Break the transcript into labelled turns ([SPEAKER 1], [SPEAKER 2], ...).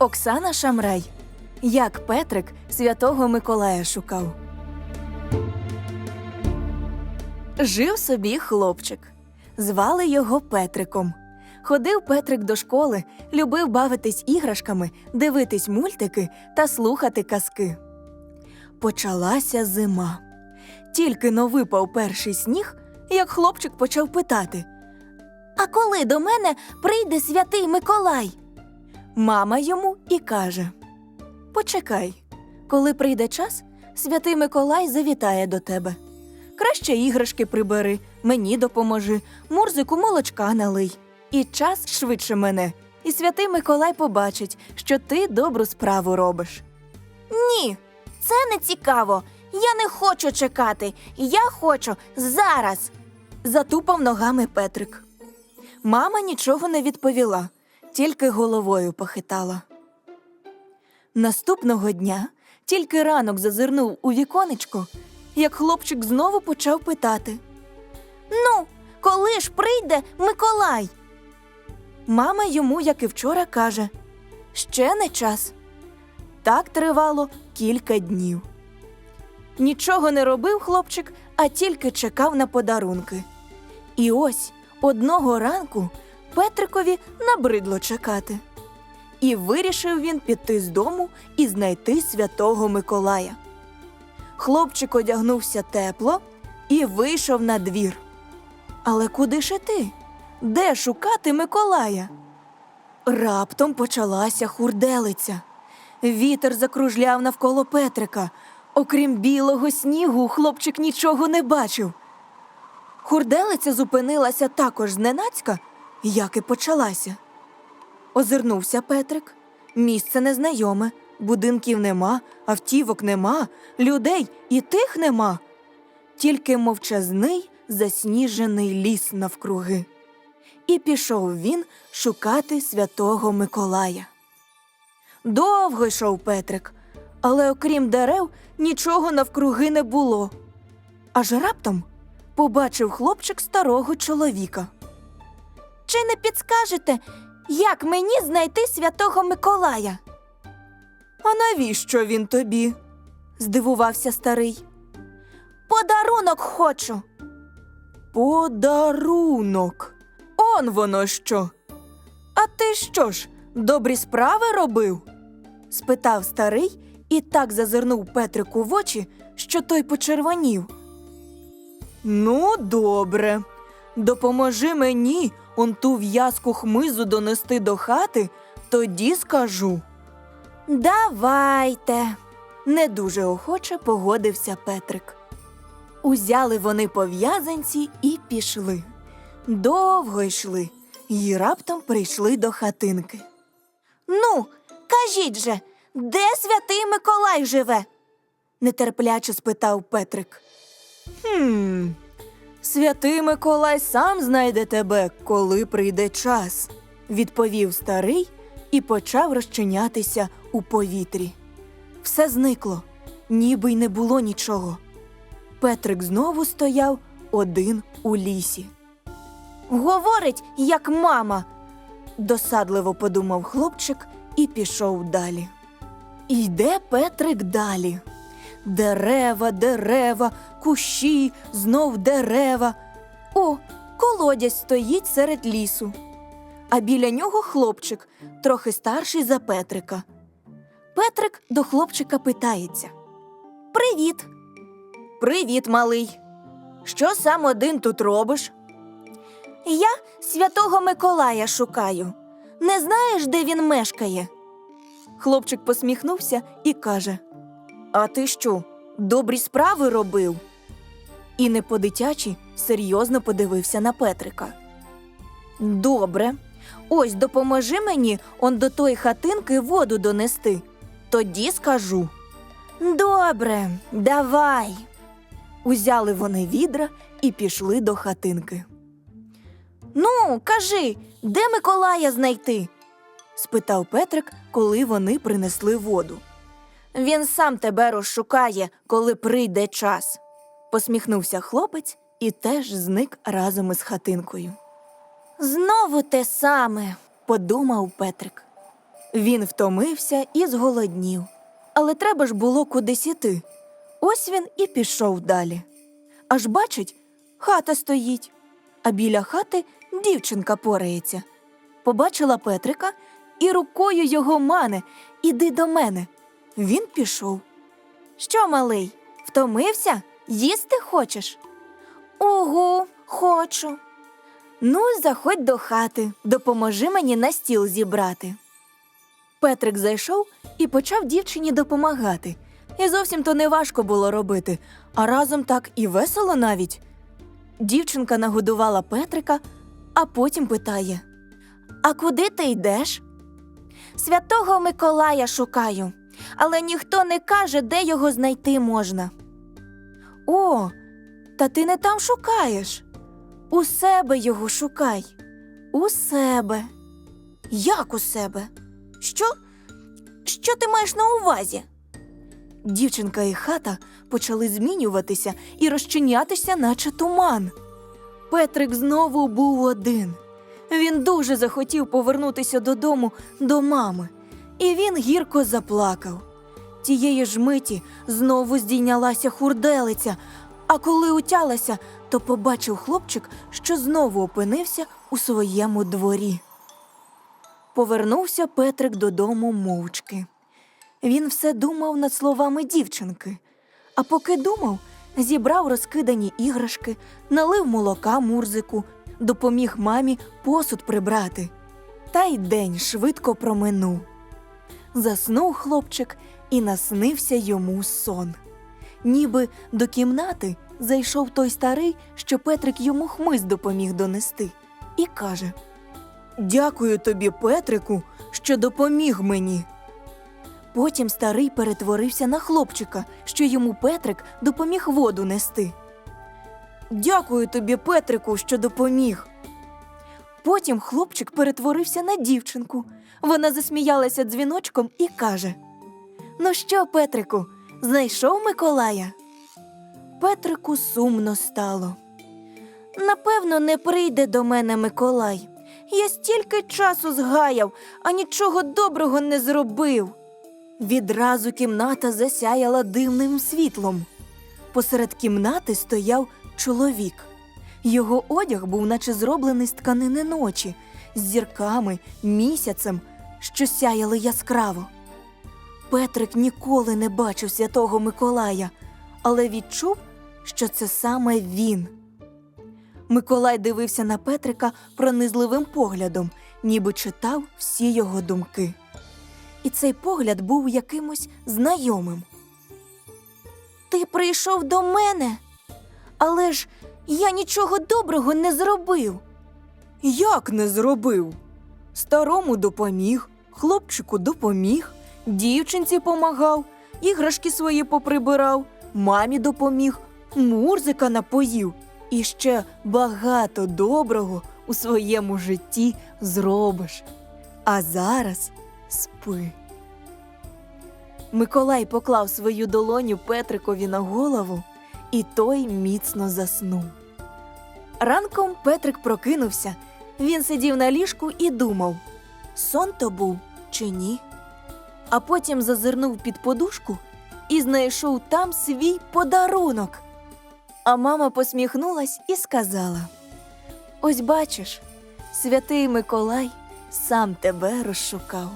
[SPEAKER 1] Оксана Шамрай. Як Петрик святого Миколая шукав. Жив собі хлопчик. Звали його Петриком. Ходив Петрик до школи, любив бавитись іграшками, дивитись мультики та слухати казки. Почалася зима. Тільки но випав перший сніг, як хлопчик почав питати: А коли до мене прийде святий Миколай? Мама йому і каже: Почекай, коли прийде час, святий Миколай завітає до тебе. Краще іграшки прибери, мені допоможи, мурзику молочка налий. І час швидше мене, і святий Миколай побачить, що ти добру справу робиш.
[SPEAKER 2] Ні, це не цікаво. Я не хочу чекати. Я хочу зараз.
[SPEAKER 1] Затупав ногами Петрик. Мама нічого не відповіла, тільки головою похитала. Наступного дня тільки ранок зазирнув у віконечко, як хлопчик знову почав питати.
[SPEAKER 2] Ну, коли ж прийде Миколай?
[SPEAKER 1] Мама йому, як і вчора, каже: Ще не час. Так тривало кілька днів. Нічого не робив хлопчик, а тільки чекав на подарунки. І ось одного ранку Петрикові набридло чекати. І вирішив він піти з дому і знайти святого Миколая. Хлопчик одягнувся тепло і вийшов на двір. Але куди ж іти? Де шукати Миколая? Раптом почалася хурделиця. Вітер закружляв навколо Петрика. Окрім білого снігу, хлопчик нічого не бачив. Хурделиця зупинилася також зненацька, як і почалася. Озирнувся Петрик. Місце незнайоме, будинків нема, автівок нема, людей і тих нема. Тільки мовчазний засніжений ліс навкруги. І пішов він шукати святого Миколая. Довго йшов Петрик, але окрім дерев нічого навкруги не було. Аж раптом побачив хлопчик старого чоловіка.
[SPEAKER 2] Чи не підскажете, як мені знайти святого Миколая?
[SPEAKER 1] А навіщо він тобі? здивувався старий.
[SPEAKER 2] Подарунок хочу.
[SPEAKER 1] Подарунок. Он воно що. А ти що ж, добрі справи робив? спитав старий і так зазирнув Петрику в очі, що той почервонів. Ну, добре. Допоможи мені он ту в'язку хмизу донести до хати, тоді скажу.
[SPEAKER 2] Давайте.
[SPEAKER 1] Не дуже охоче погодився Петрик. Узяли вони пов'язанці і пішли. Довго йшли, і раптом прийшли до хатинки.
[SPEAKER 2] Ну, кажіть же, де святий Миколай живе?
[SPEAKER 1] нетерпляче спитав Петрик. Хм, святий Миколай сам знайде тебе, коли прийде час, відповів старий і почав розчинятися у повітрі. Все зникло, ніби й не було нічого. Петрик знову стояв один у лісі.
[SPEAKER 2] Говорить, як мама.
[SPEAKER 1] Досадливо подумав хлопчик і пішов далі. Йде Петрик далі. Дерева, дерева, кущі, знов дерева. О, колодязь стоїть серед лісу. А біля нього хлопчик, трохи старший за Петрика. Петрик до хлопчика питається:
[SPEAKER 2] Привіт.
[SPEAKER 1] Привіт, малий. Що сам один тут робиш?
[SPEAKER 2] Я святого Миколая шукаю. Не знаєш, де він мешкає?
[SPEAKER 1] Хлопчик посміхнувся і каже: А ти що, добрі справи робив? І не по-дитячі серйозно подивився на Петрика. Добре, ось допоможи мені он до тої хатинки воду донести. Тоді скажу.
[SPEAKER 2] Добре, давай.
[SPEAKER 1] Узяли вони відра і пішли до хатинки.
[SPEAKER 2] Ну, кажи, де Миколая знайти?
[SPEAKER 1] спитав Петрик, коли вони принесли воду.
[SPEAKER 2] Він сам тебе розшукає, коли прийде час.
[SPEAKER 1] Посміхнувся хлопець і теж зник разом із хатинкою.
[SPEAKER 2] Знову те саме.
[SPEAKER 1] Подумав Петрик. Він втомився і зголоднів. Але треба ж було кудись іти. Ось він і пішов далі. Аж бачить, хата стоїть, а біля хати дівчинка порається. Побачила Петрика і рукою його мане Іди до мене. Він пішов. Що, малий, втомився? Їсти хочеш?
[SPEAKER 2] Угу, хочу.
[SPEAKER 1] Ну, заходь до хати, допоможи мені на стіл зібрати. Петрик зайшов і почав дівчині допомагати. І зовсім то не важко було робити, а разом так і весело навіть. Дівчинка нагодувала Петрика, а потім питає:
[SPEAKER 2] А куди ти йдеш? Святого Миколая шукаю, але ніхто не каже, де його знайти можна.
[SPEAKER 1] О, та ти не там шукаєш. У себе його шукай. У себе.
[SPEAKER 2] Як у себе? Що? Що ти маєш на увазі?
[SPEAKER 1] Дівчинка і хата почали змінюватися і розчинятися, наче туман. Петрик знову був один. Він дуже захотів повернутися додому до мами, і він гірко заплакав. Тієї ж миті знову здійнялася хурделиця, а коли утялася, то побачив хлопчик, що знову опинився у своєму дворі. Повернувся Петрик додому мовчки. Він все думав над словами дівчинки, а поки думав, зібрав розкидані іграшки, налив молока мурзику, допоміг мамі посуд прибрати. Та й день швидко проминув. Заснув хлопчик і наснився йому сон. Ніби до кімнати зайшов той старий, що Петрик йому хмиз допоміг донести, і каже: Дякую тобі, Петрику, що допоміг мені. Потім старий перетворився на хлопчика, що йому Петрик допоміг воду нести. Дякую тобі, Петрику, що допоміг. Потім хлопчик перетворився на дівчинку. Вона засміялася дзвіночком і каже: Ну що, Петрику, знайшов Миколая? Петрику сумно стало.
[SPEAKER 2] Напевно, не прийде до мене Миколай. Я стільки часу згаяв, а нічого доброго не зробив.
[SPEAKER 1] Відразу кімната засяяла дивним світлом. Посеред кімнати стояв чоловік. Його одяг був наче зроблений з тканини ночі, з зірками, місяцем, що сяяли яскраво. Петрик ніколи не бачив святого Миколая, але відчув, що це саме він. Миколай дивився на Петрика пронизливим поглядом, ніби читав всі його думки. І цей погляд був якимось знайомим.
[SPEAKER 2] Ти прийшов до мене, але ж я нічого доброго не зробив.
[SPEAKER 1] Як не зробив? Старому допоміг, хлопчику допоміг, дівчинці помагав, іграшки свої поприбирав, мамі допоміг, мурзика напоїв і ще багато доброго у своєму житті зробиш. А зараз спи. Миколай поклав свою долоню Петрикові на голову, і той міцно заснув. Ранком Петрик прокинувся. Він сидів на ліжку і думав, сон то був чи ні. А потім зазирнув під подушку і знайшов там свій подарунок. А мама посміхнулась і сказала: Ось бачиш, святий Миколай сам тебе розшукав.